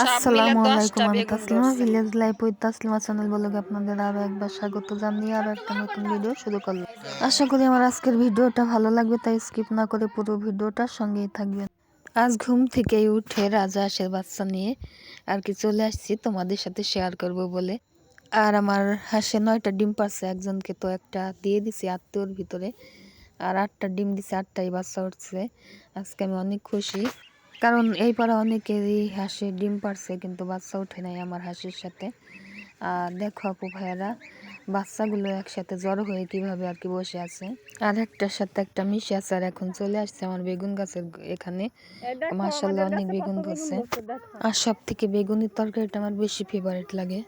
আসসালামু আলাইকুম আমি Taslima village life with Taslima channel বলগে আপনাদের আরও একবার স্বাগত জানিয়ে আরও একটা নতুন ভিডিও শুরু করলাম। আশা করি আমার আজকের ভিডিওটা ভালো লাগবে তাই স্কিপ না করে পুরো ভিডিওটার সঙ্গেই থাকবেন। আজ ঘুম থেকেই উঠে রাজা আসে বাচ্চা নিয়ে আর কি চলে আসছি তোমাদের সাথে শেয়ার করব বলে। আর আমার হাসে নয়টা ডিম পারছে একজনকে তো একটা দিয়ে দিছি আত্মীয়র ভিতরে। আর আটটা ডিম দিছে আটটাই বাচ্চা উঠছে। আজকে আমি অনেক খুশি। কারণ এই পাড়া অনেকেরই হাঁসে ডিম পারছে কিন্তু বাচ্চা ওঠে নাই আমার হাসির সাথে। আর দেখো আপু ভাইয়েরা বাচ্চাগুলো একসাথে জড়ো হয়ে কীভাবে আর কি বসে আছে। আর একটার সাথে একটা মিশে আছে আর এখন চলে আসছে আমার বেগুন গাছের এখানে। মার্শাল্লাহ অনেক বেগুন ধরছে। আর সব থেকে বেগুনের তরকারিটা আমার বেশি ফেভারিট লাগে।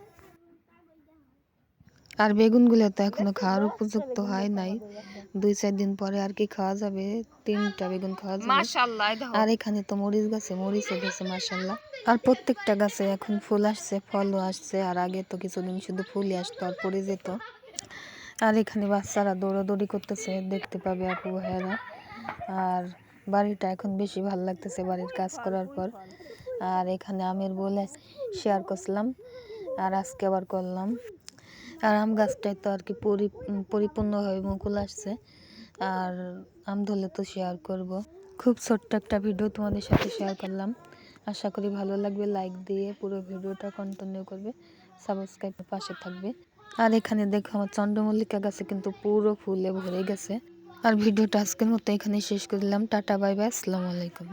আর বেগুনগুলো তো এখনও খাওয়ার উপযুক্ত হয় নাই। দুই চার দিন পরে আর কি খাওয়া যাবে? তিনটা বেগুন খাওয়া যাবে। আর এখানে তো মরিচ গাছে মরিচ গেছে মাসাল্লাহ আর প্রত্যেকটা গাছে এখন ফুল আসছে ফলও আসছে আর আগে তো কিছুদিন শুধু ফুলই আসতো আর পড়ে যেত। আর এখানে বাচ্চারা দৌড়াদৌড়ি করতেছে দেখতে পাবে আপু ভাইয়ারা। আর বাড়িটা এখন বেশি ভালো লাগতেছে বাড়ির কাজ করার পর। আর এখানে আমের বলে শেয়ার করছিলাম আর আজকে আবার করলাম। আর আম গাছটায় তো আর কি পরি পরিপূর্ণভাবে মুকুল আসছে। আর আম ধরলে তো শেয়ার করব। খুব ছোট্ট একটা ভিডিও তোমাদের সাথে শেয়ার করলাম। আশা করি ভালো লাগবে। লাইক দিয়ে পুরো ভিডিওটা কন্টিনিউ করবে। সাবস্ক্রাইব পাশে থাকবে। আর এখানে দেখো আমার চন্দ্রমল্লিকা গাছে কিন্তু পুরো ফুলে ভরে গেছে। আর ভিডিওটা আজকের মতো এখানে শেষ করলাম। টাটা বাই বাই আসসালামু আলাইকুম।